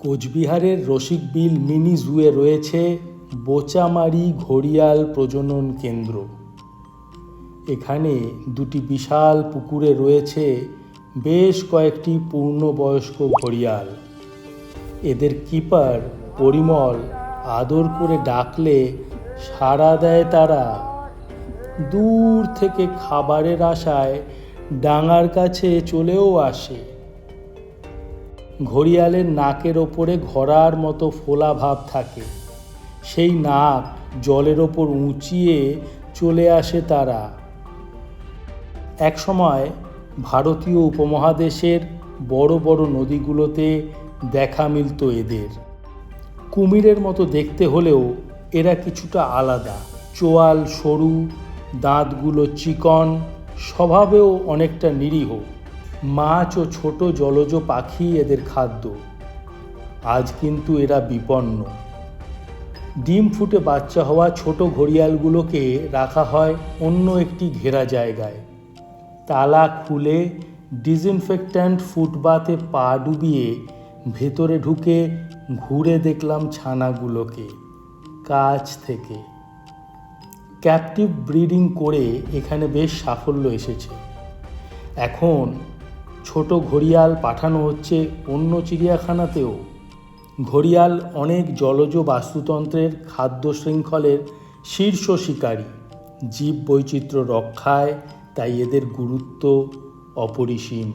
কোচবিহারের রসিকবিল মিনি জুয়ে রয়েছে বোচামারি ঘড়িয়াল প্রজনন কেন্দ্র। এখানে দুটি বিশাল পুকুরে রয়েছে বেশ কয়েকটি পূর্ণবয়স্ক ঘড়িয়াল। এদের কিপার পরিমল আদর করে ডাকলে সাড়া দেয় তারা। দূর থেকে খাবারের আশায় ডাঙার কাছে চলেও আসে। ঘড়িয়ালের নাকের ওপরে ঘোড়ার মতো ফোলা ভাব থাকে। সেই নাক জলের ওপর উঁচিয়ে চলে আসে তারা। একসময় ভারতীয় উপমহাদেশের বড় বড় নদীগুলোতে দেখা মিলত এদের। কুমিরের মতো দেখতে হলেও এরা কিছুটা আলাদা। চোয়াল, সরু, দাঁতগুলো চিকন, স্বভাবেও অনেকটা নিরীহ। মাছ ও ছোট জলজ পাখি এদের খাদ্য। আজ কিন্তু এরা বিপন্ন। ডিম ফুটে বাচ্চা হওয়া ছোট ঘড়িয়ালগুলোকে রাখা হয় অন্য একটি ঘেরা জায়গায়। তালা খুলে ডিসইনফেক্ট্যান্ট ফুটবাতে পা ডুবিয়ে ভেতরে ঢুকে ঘুরে দেখলাম ছানাগুলোকে কাছ থেকে। ক্যাপটিভ ব্রিডিং করে এখানে বেশ সাফল্য এসেছে। এখন ছোট ঘড়িয়াল পাঠানো হচ্ছে অন্য চিড়িয়াখানাতেও। ঘড়িয়াল অনেক জলজ বাস্তুতন্ত্রের খাদ্য শৃঙ্খলের শীর্ষ শিকারী। জীব বৈচিত্র্য রক্ষায় তাই এদের গুরুত্ব অপরিসীম।